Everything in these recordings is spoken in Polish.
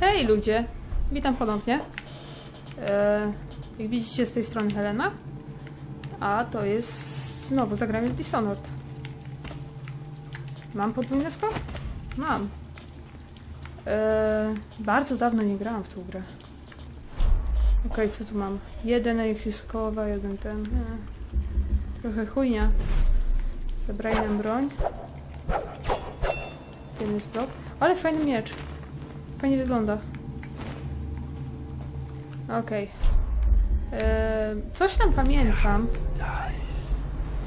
Hej ludzie, witam ponownie. E, jak widzicie z tej strony Helena. A to jest znowu zagranie Dishonored. Mam podwójny skok? Mam. E, bardzo dawno nie grałam w tą grę. Okej, co tu mam? Jeden Elixir kołowa, jeden ten. Nie. Trochę chujnia. Zabrali nam broń. Ten jest blok. Ale fajny miecz. Fajnie wygląda. Okej. Eee, Coś tam pamiętam.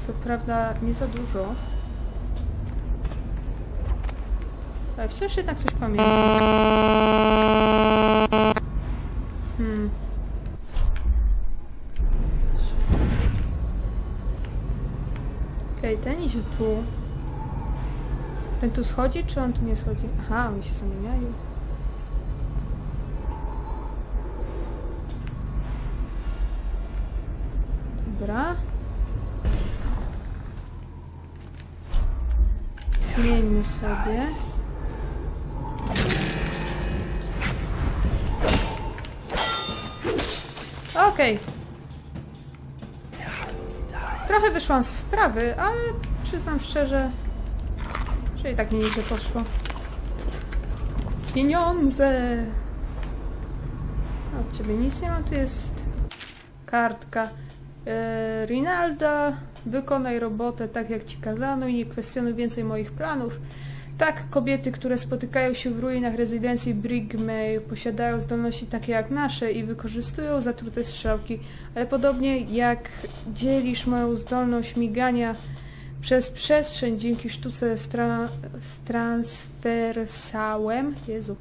Co prawda nie za dużo. Ale wciąż jednak coś pamiętam. Hmm. Okej, ten idzie tu. Ten tu schodzi, czy on tu nie schodzi? Aha, oni się zamieniają. Sobie. Okej. Trochę wyszłam z wprawy, ale przyznam szczerze, że i tak mi nieźle poszło. Pieniądze! Od ciebie nic nie mam, tu jest kartka. E, Rinalda, wykonaj robotę tak jak ci kazano i nie kwestionuj więcej moich planów. Tak, kobiety, które spotykają się w ruinach rezydencji Brigmay posiadają zdolności takie jak nasze i wykorzystują zatrute strzałki, ale podobnie jak dzielisz moją zdolność migania przez przestrzeń dzięki sztuce z, tra- z transwersałem, Jezu,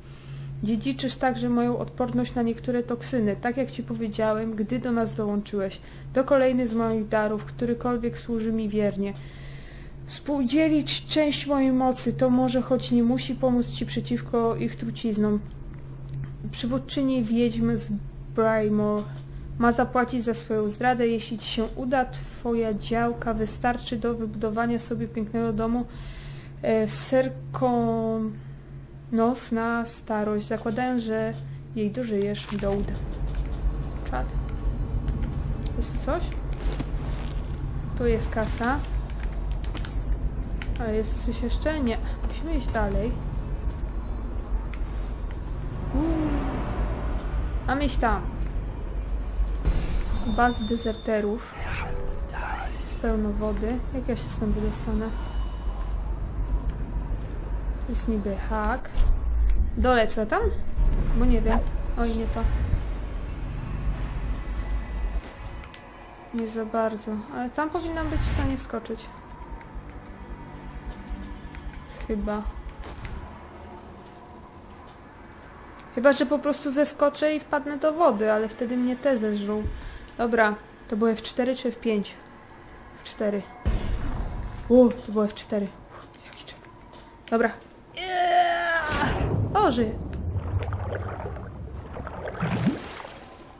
dziedziczysz także moją odporność na niektóre toksyny, tak jak ci powiedziałem, gdy do nas dołączyłeś. To kolejny z moich darów, którykolwiek służy mi wiernie. Współdzielić część mojej mocy, to może choć nie musi pomóc ci przeciwko ich truciznom. Przywódczyni wiedźm z Brymore ma zapłacić za swoją zdradę, jeśli ci się uda, twoja działka wystarczy do wybudowania sobie pięknego domu e, w Serkonos na starość, zakładając, że jej dożyjesz do uda. Czad. Jest tu coś? Tu jest kasa. A jest coś jeszcze? Nie. Musimy iść dalej. Uuu. Mamy iść tam. Baz dezerterów. Jest pełno wody. Jak ja się stąd wydostanę? Jest niby hak. Dolecę tam? Bo nie wiem. Oj, nie to. Nie za bardzo. Ale tam powinnam być w stanie wskoczyć. Chyba. Chyba, że po prostu zeskoczę i wpadnę do wody, ale wtedy mnie te zeżrą. Dobra, to było F4 czy F5? F4. U, to było F4. Uff, jaki czek. Dobra. O, żyję.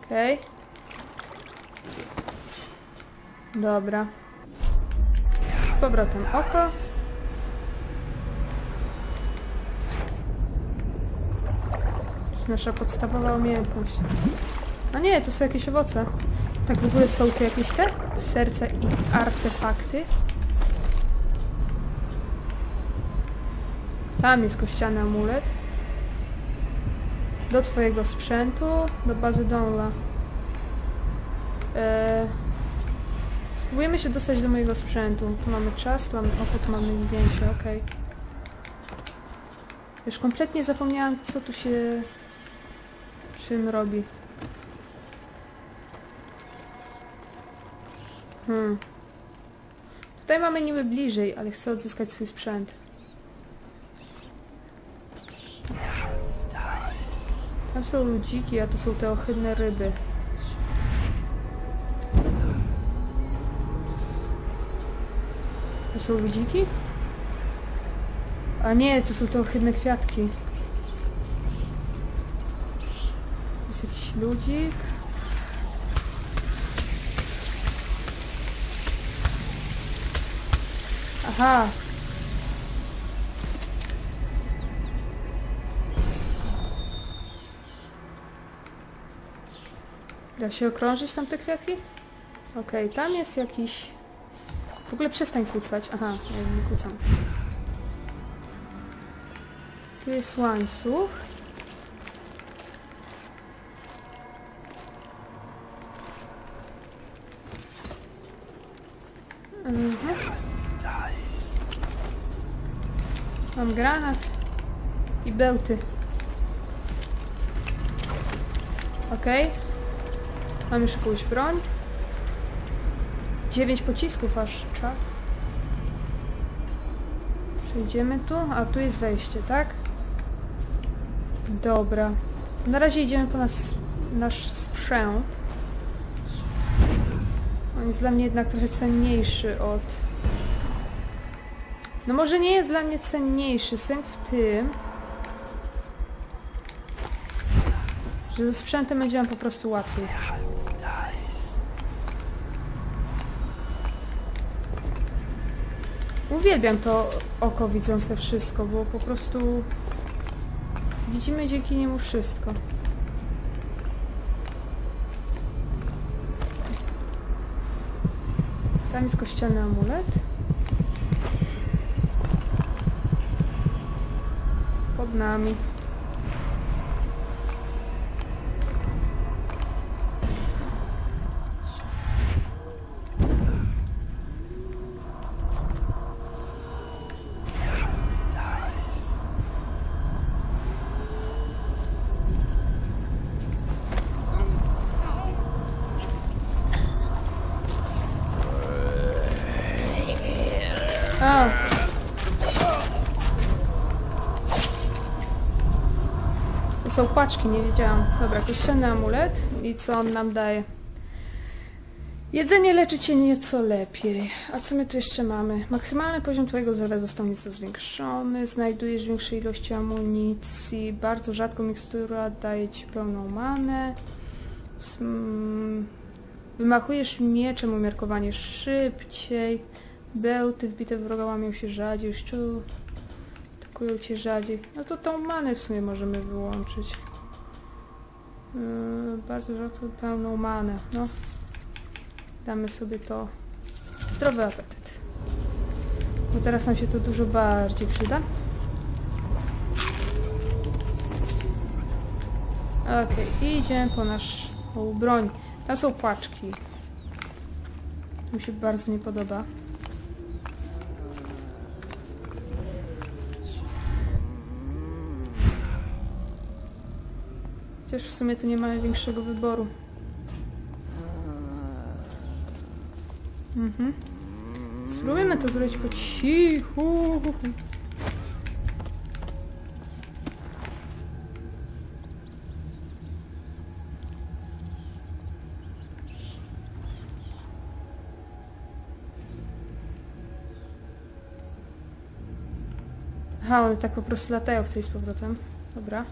Okej. Dobra. Z powrotem oko. To jest nasza podstawowa umiejętność. A nie, to są jakieś owoce. Tak w ogóle są tu jakieś te serca i artefakty. Tam jest kościany amulet. Do twojego sprzętu, do bazy Donla. Eee, spróbujemy się dostać do mojego sprzętu. Tu mamy czas, tu mamy oko, tu mamy zdjęcie, okej. Już kompletnie zapomniałam, co tu się... czym robi. Hmm. Tutaj mamy niby bliżej, ale chcę odzyskać swój sprzęt. Tam są ludziki, a tu są te ohydne ryby. To są ludziki? A nie, to są te ohydne kwiatki. To jest jakiś ludzik. Aha. Da się okrążyć tam te kwiatki? Okej, tam jest jakiś... W ogóle przestań kucać. Aha, ja nie kucam. Tu jest łańcuch. Mhm. Mam granat i bełty. Okej. Mam już jakąś broń. Dziewięć pocisków aż czad. Przejdziemy tu, a tu jest wejście, tak? Dobra. Na razie idziemy po nas, nasz sprzęt. On jest dla mnie jednak trochę cenniejszy od... No może nie jest dla mnie cenniejszy. Sęk w tym, że ze sprzętem będzie nam po prostu łatwiej. Uwielbiam to oko widzące wszystko, bo po prostu widzimy dzięki niemu wszystko. Tam jest kościelny amulet. Pod nami. Są paczki, nie wiedziałam. Dobra, kościelny amulet. I co on nam daje? Jedzenie leczy cię nieco lepiej. A co my tu jeszcze mamy? Maksymalny poziom twojego zdrowia został nieco zwiększony. Znajdujesz większej ilości amunicji. Bardzo rzadko mikstura daje ci pełną manę. Sm- Wymachujesz mieczem umiarkowanie szybciej. Bełty wbite w wroga łamią się rzadziej, szczu atakują cię rzadziej. No to tą manę w sumie możemy wyłączyć. Yy, bardzo rzadko pełną manę, no. Damy sobie to. Zdrowy apetyt. Bo teraz nam się to dużo bardziej przyda. Okej, idziemy po naszą broń. Tam są płaczki. Mi się bardzo nie podoba. Chociaż w sumie tu nie mamy większego wyboru. Mhm. Spróbujemy to zrobić po cichu. Aha, one tak po prostu latają w tej z powrotem. Dobra.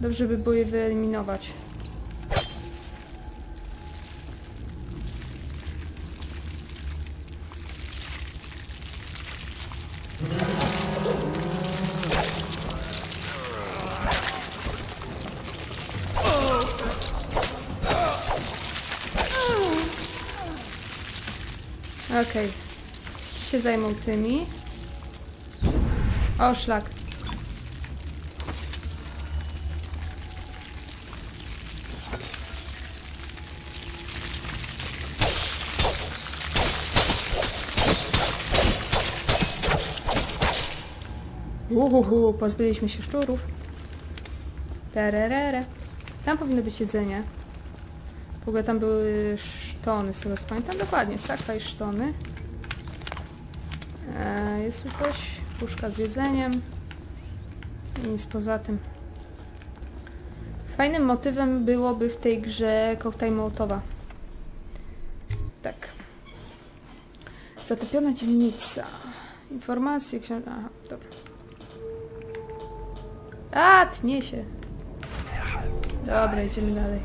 Dobrze by było je wyeliminować. Okej. Się zajmą tymi. O, szlak. Uhuhu, pozbyliśmy się szczurów. Tererere. Tam powinno być jedzenie. W ogóle tam były sztony, z tego co pamiętam. Dokładnie, sakwa i sztony. E, jest tu coś. Puszka z jedzeniem. I nic poza tym. Fajnym motywem byłoby w tej grze koktajl Mołotowa. Tak. Zatopiona dzielnica. Informacje, książ... Aha, dobra. A, tnie się. Dobra, idziemy dalej.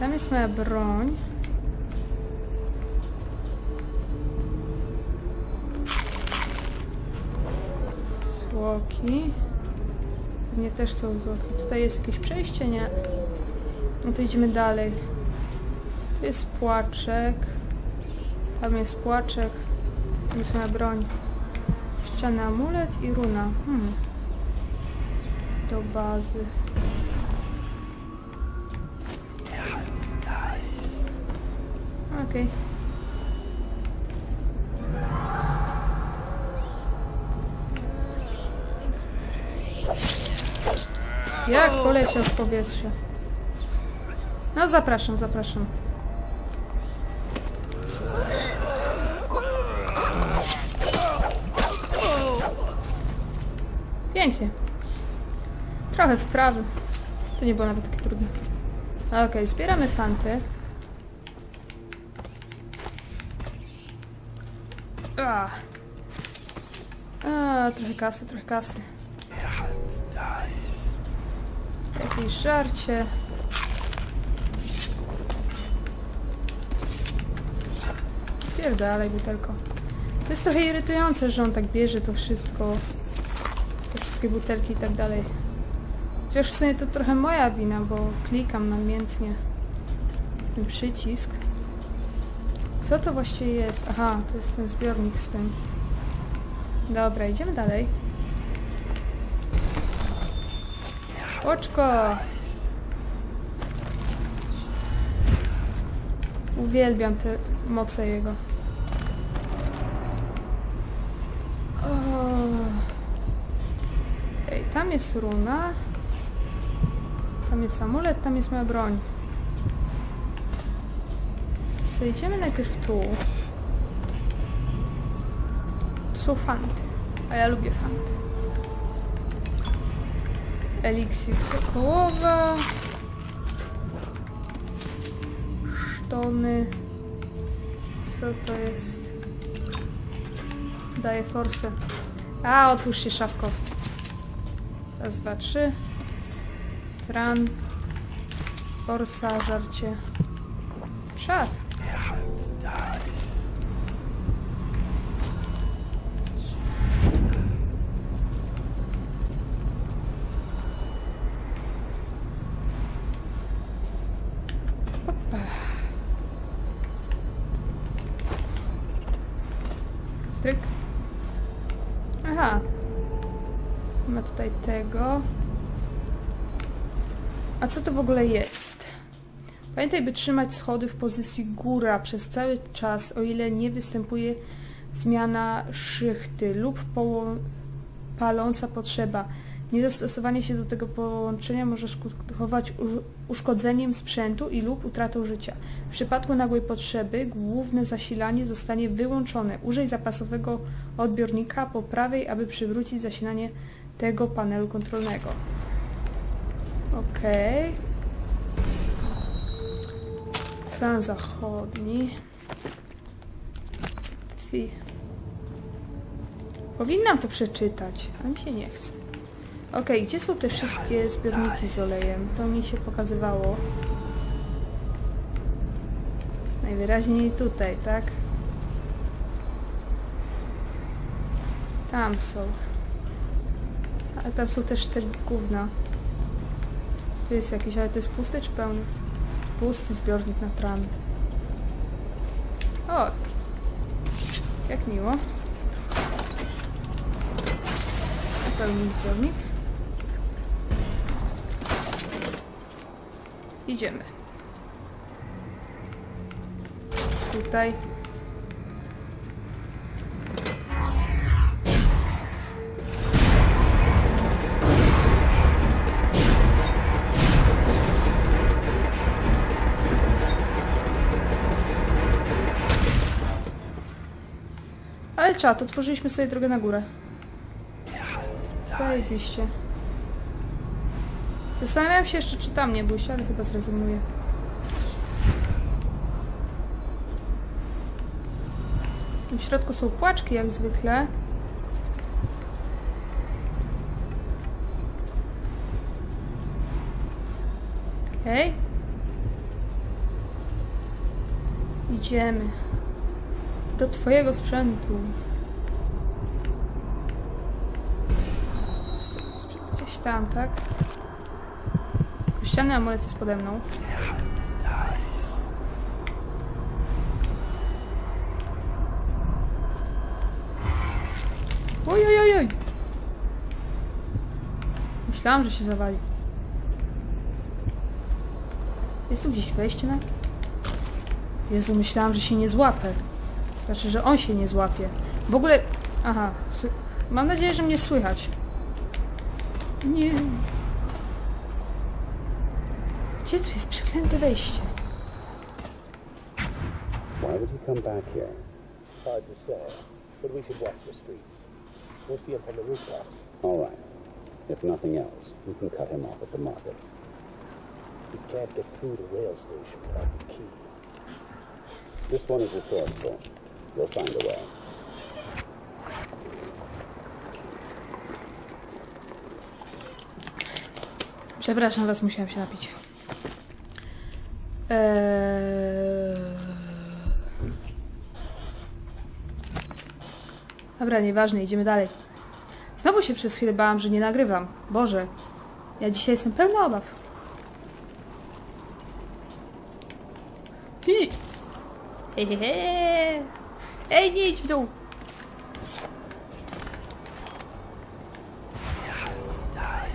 Tam jest moja broń. Zwłoki. Pewnie też są złote. Tutaj jest jakieś przejście, nie? No to idziemy dalej. Tu jest płaczek. Tam jest płaczek. Tam jest moja broń. Ściana amulet i runa. Hmm. Do bazy. Okej. Jak poleciał w powietrze. No zapraszam, zapraszam. Pięknie. Trochę wprawy. To nie było nawet takie trudne. Okej, zbieramy fanty. A. Trochę kasy, trochę kasy. Jakieś żarcie. Spierdalaj butelko. To jest trochę irytujące, że on tak bierze to wszystko. Te wszystkie butelki i tak dalej. Chociaż w sumie to trochę moja wina, bo klikam namiętnie. Ten przycisk. Co to właściwie jest? Aha, to jest ten zbiornik z tym. Dobra, idziemy dalej. Oczko! Uwielbiam te moce jego. Ej, tam jest runa. Tam jest amulet, tam jest moja broń. Zejdziemy najpierw tu. Tu są fanty. A ja lubię fanty. Eliksir sokołowa. Sztony. Co to jest? Daję forsę. A, otwórz się szafko. Raz, dwa, trzy. Tran. Forsa, żarcie. Czad. W ogóle jest? Pamiętaj, by trzymać schody w pozycji góra przez cały czas, o ile nie występuje zmiana szychty lub paląca potrzeba. Niezastosowanie się do tego połączenia może skutkować uszkodzeniem sprzętu i lub utratą życia. W przypadku nagłej potrzeby główne zasilanie zostanie wyłączone. Użyj zapasowego odbiornika po prawej, aby przywrócić zasilanie tego panelu kontrolnego. Okej. Stan zachodni. Si. Powinnam to przeczytać, a mi się nie chce. Okej, gdzie są te wszystkie zbiorniki z olejem? To mi się pokazywało. Najwyraźniej tutaj, tak? Tam są. Ale tam są też te gówna. Tu jest jakiś, ale to jest pusty czy pełny? Pusty zbiornik na tran. O! Jak miło. Pełny zbiornik. Idziemy. Tutaj. Czat, otworzyliśmy sobie drogę na górę. Zajebiście. Zastanawiam się jeszcze, czy tam nie bójść, ale chyba zrezygnuję. W środku są płaczki, jak zwykle. Okej. Idziemy. Do twojego sprzętu. Tam, tak? Ściany amulet jest pode mną. Oj, oj, oj, oj. Myślałam, że się zawali. Jest tu gdzieś wejście na... Jezu, myślałam, że się nie złapę. Znaczy, że on się nie złapie. W ogóle... Aha. Mam nadzieję, że mnie słychać. Nie... Gdzie tu jest przeklęte wejście? Why would he come back here? Hard to say, but we should watch the streets. We'll see him from the rooftops. All right. If nothing else, we can cut him off at the market. We can't get through the rail station without the key. This one is resourceful. We'll find a way. Przepraszam was, musiałam się napić. Eee... Dobra, nieważne, idziemy dalej. Znowu się przez chwilę bałam, że nie nagrywam. Boże, ja dzisiaj jestem pełna obaw. Hi! Hehehe. Ej, nie idź w dół!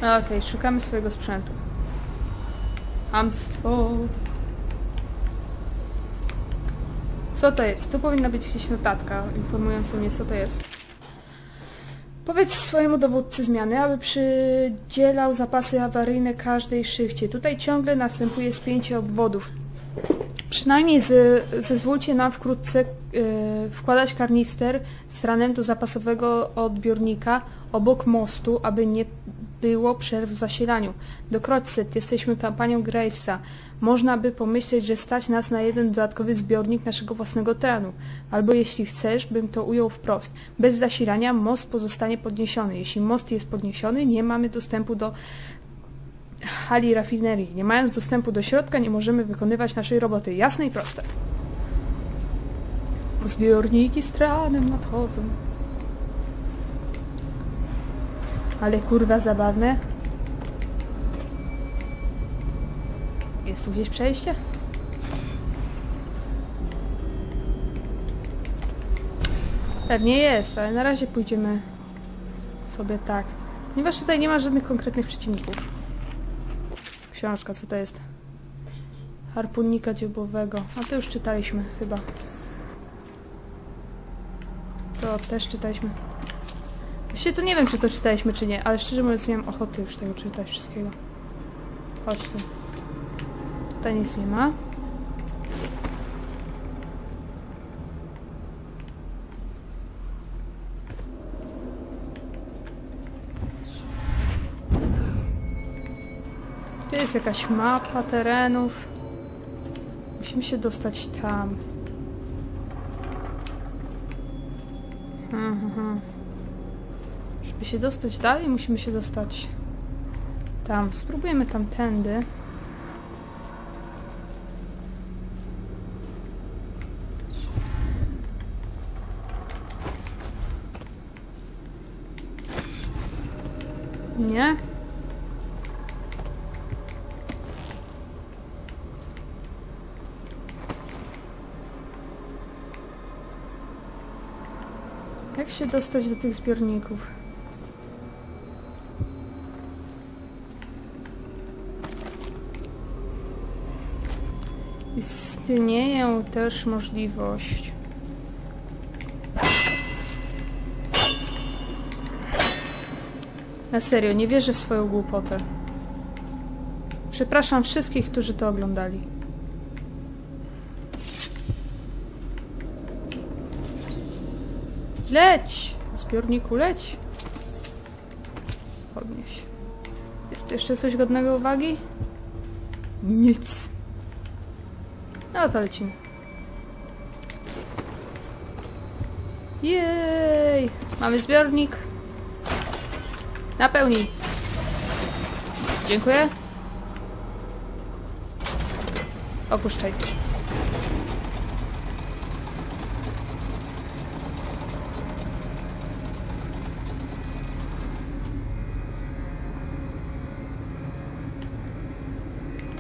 Okej, szukamy swojego sprzętu. Hamstwo. Co to jest? Tu powinna być gdzieś notatka informująca mnie, co to jest. Powiedz swojemu dowódcy zmiany, aby przydzielał zapasy awaryjne każdej szychcie. Tutaj ciągle następuje spięcie obwodów. Przynajmniej z, zezwólcie nam wkrótce e, wkładać karnister z tranem do zapasowego odbiornika obok mostu, aby nie było przerw w zasilaniu. Do Kroćset jesteśmy kampanią Gravesa. Można by pomyśleć, że stać nas na jeden dodatkowy zbiornik naszego własnego tranu. Albo jeśli chcesz, bym to ujął wprost. Bez zasilania most pozostanie podniesiony. Jeśli most jest podniesiony, nie mamy dostępu do hali rafinerii. Nie mając dostępu do środka, nie możemy wykonywać naszej roboty. Jasne i proste. Zbiorniki z tranem nadchodzą. Ale kurwa zabawne. Jest tu gdzieś przejście? Pewnie jest, ale na razie pójdziemy sobie tak. Ponieważ tutaj nie ma żadnych konkretnych przeciwników. Książka, co to jest? Harpunnika dziobowego. A to już czytaliśmy chyba. To też czytaliśmy. Właściwie to nie wiem, czy to czytaliśmy, czy nie, ale szczerze mówiąc nie mam ochoty już tego czytać wszystkiego. Chodź tu. Tutaj nic nie ma. Tu jest jakaś mapa terenów. Musimy się dostać tam. Aha. Żeby się dostać dalej, musimy się dostać tam. Spróbujemy tamtędy. Nie? Jak się dostać do tych zbiorników? Istnieje też możliwość. Na serio, nie wierzę w swoją głupotę. Przepraszam wszystkich, którzy to oglądali. Leć! Zbiorniku, leć! Podnieś. Jest jeszcze coś godnego uwagi? Nic. No to lecimy. Jej! Mamy zbiornik. Napełnij. Dziękuję. Opuszczaj.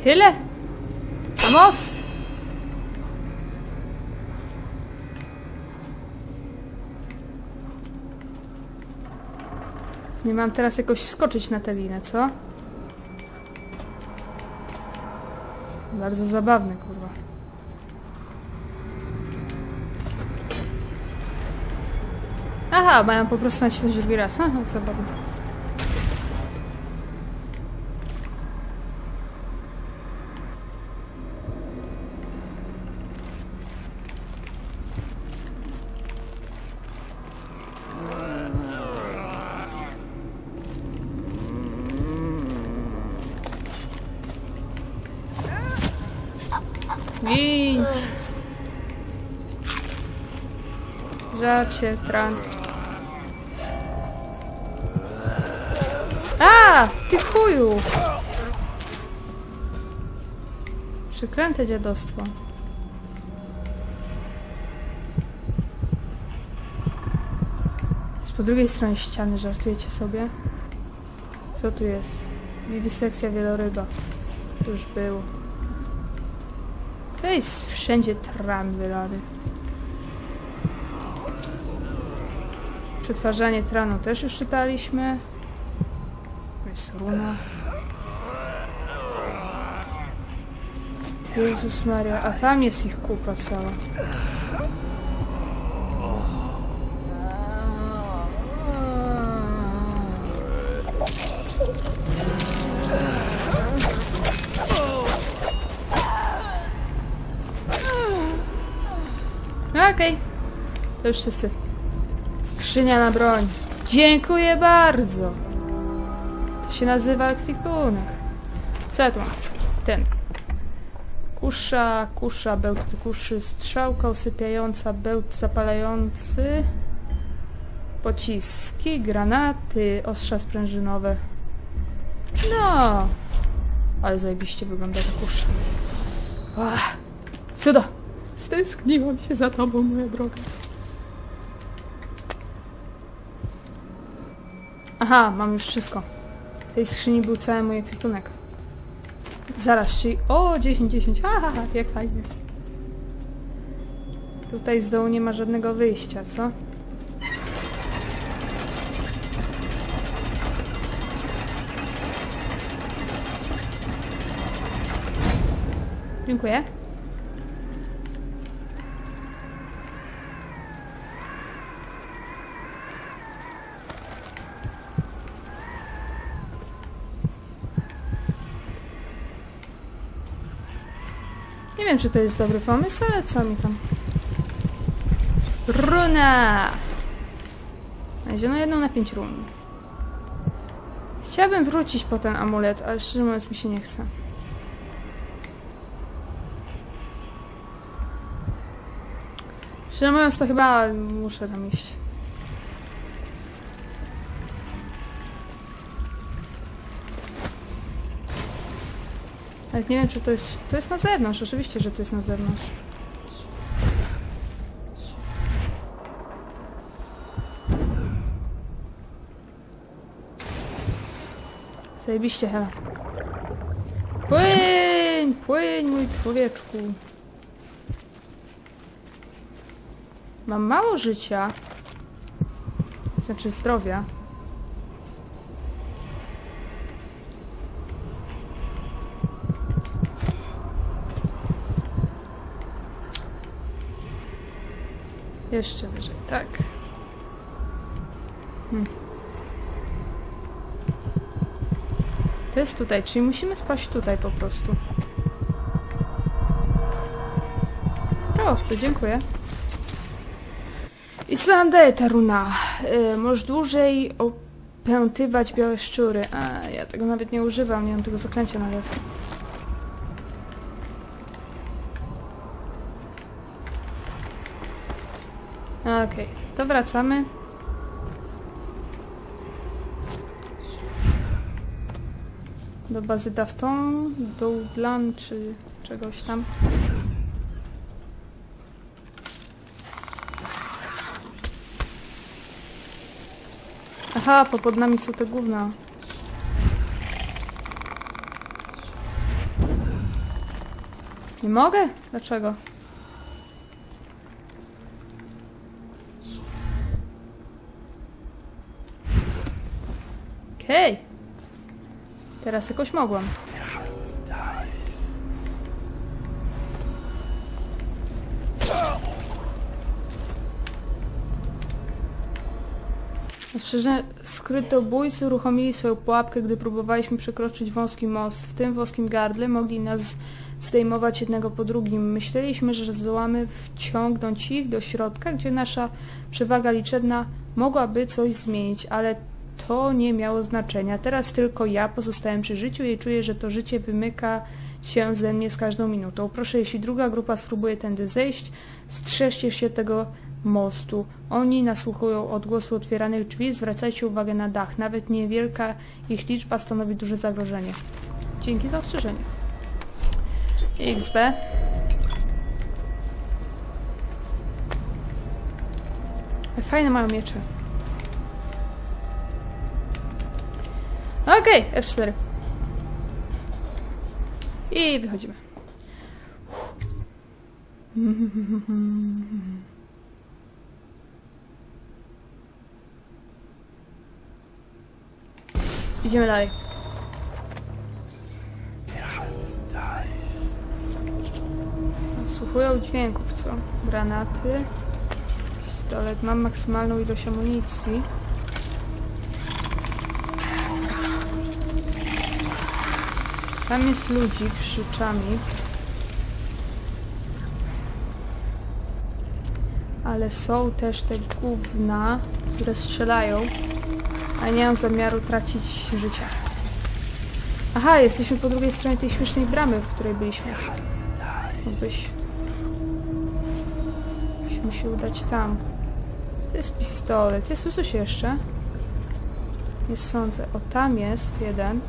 Tyle? Na most? Nie mam teraz jakoś skoczyć na tę linę, co? Bardzo zabawne, kurwa. Aha, mają po prostu nacisnąć drugi raz. Aha, zabawne. Tran. A! Ty chuju! Przeklęte dziadostwo. Jest po drugiej stronie ściany, żartujecie sobie? Co tu jest? Wiwisekcja wieloryba. Już było. To jest wszędzie tran wylany. Przetwarzanie tranu też już czytaliśmy. Jest runa. Jezus Maria, a tam jest ich kupa cała. Okej. To już wszyscy. Skrzynia na broń. Dziękuję bardzo. To się nazywa ekwipunek. Co tu mam? Ten. Kusza, kusza, bełt do kuszy, strzałka usypiająca, bełt zapalający, pociski, granaty, ostrza sprężynowe. No! Ale zajebiście wygląda ta kusza. Ach, cudo! Stęskniłam się za tobą, moja droga. Aha, mam już wszystko. W tej skrzyni był cały mój ekwipunek. Zaraz, czyli... O, 10, 10. Haha, jak fajnie. Tutaj z dołu nie ma żadnego wyjścia, co? Dziękuję. Wiem, czy to jest dobry pomysł, ale co mi tam. Runa! Znaleziono jedną na pięć run. Chciałabym wrócić po ten amulet, ale szczerze mówiąc mi się nie chce. Szczerze mówiąc to chyba muszę tam iść. Nie wiem, czy to jest... To jest na zewnątrz, oczywiście, że to jest na zewnątrz. Zajebiście, Hela. Płyń! Płyń, mój człowieczku. Mam mało życia. Znaczy zdrowia. Jeszcze wyżej, tak. Hmm. To jest tutaj, czyli musimy spaść tutaj po prostu. Proste, dziękuję. I co nam daje ta runa? Yy, możesz dłużej opętywać białe szczury. A, ja tego nawet nie używam, nie mam tego zaklęcia nawet. Okej, to wracamy. Do bazy Dafton, do Udlan czy czegoś tam. Aha, po pod nami są te gówna. Nie mogę? Dlaczego? Teraz jakoś mogłam. Ostrzeżenie, skrytobójcy uruchomili swoją pułapkę, gdy próbowaliśmy przekroczyć wąski most. W tym wąskim gardle mogli nas zdejmować jednego po drugim. Myśleliśmy, że zdołamy wciągnąć ich do środka, gdzie nasza przewaga liczebna mogłaby coś zmienić, ale to nie miało znaczenia. Teraz tylko ja pozostałem przy życiu i czuję, że to życie wymyka się ze mnie z każdą minutą. Proszę, jeśli druga grupa spróbuje tędy zejść, strzeżcie się tego mostu. Oni nasłuchują odgłosu otwieranych drzwi, zwracajcie uwagę na dach. Nawet niewielka ich liczba stanowi duże zagrożenie. Dzięki za ostrzeżenie. XB. Fajne mają miecze. Okej, F4. I wychodzimy. Idziemy dalej. Słuchują dźwięków, co? Granaty. Pistolet. Mam maksymalną ilość amunicji. Tam jest ludzik z życzami. Ale są też te gówna, które strzelają. A nie mam zamiaru tracić życia. Aha, jesteśmy po drugiej stronie tej śmiesznej bramy, w której byliśmy. Mógłbyś... Musimy się udać tam. To jest pistolet. Jest tu coś jeszcze? Nie sądzę. O, tam jest jeden.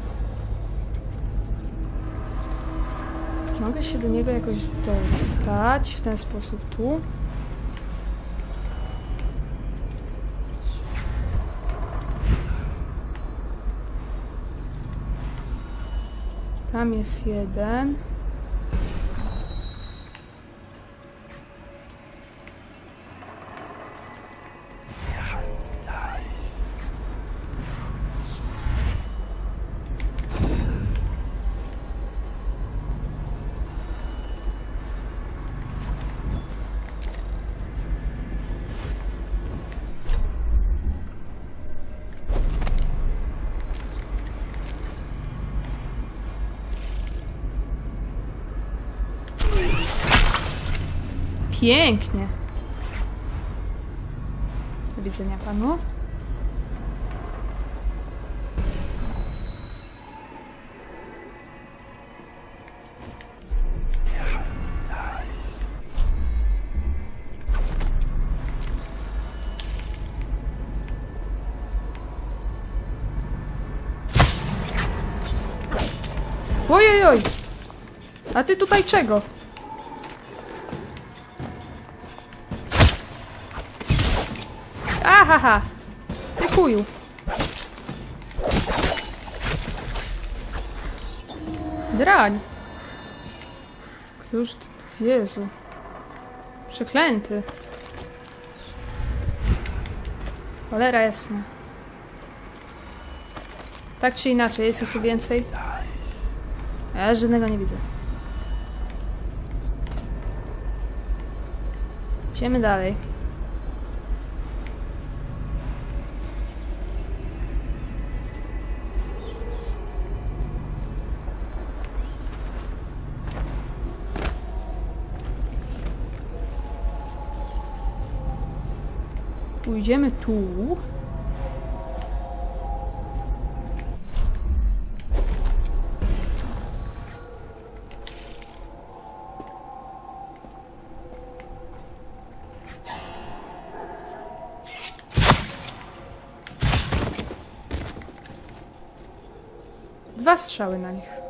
Mogę się do niego jakoś dostać w ten sposób tu. Tam jest jeden. Pięknie. Do widzenia panu. Ojojoj! A ty tutaj czego? Ahaha! Ty chuju! Drań! Klucz... Jezu. Przeklęty. Cholera jasna. Tak czy inaczej, jest ich tu więcej? Ja żadnego nie widzę. Idziemy dalej. Pójdziemy tu. Dwa strzały na nich.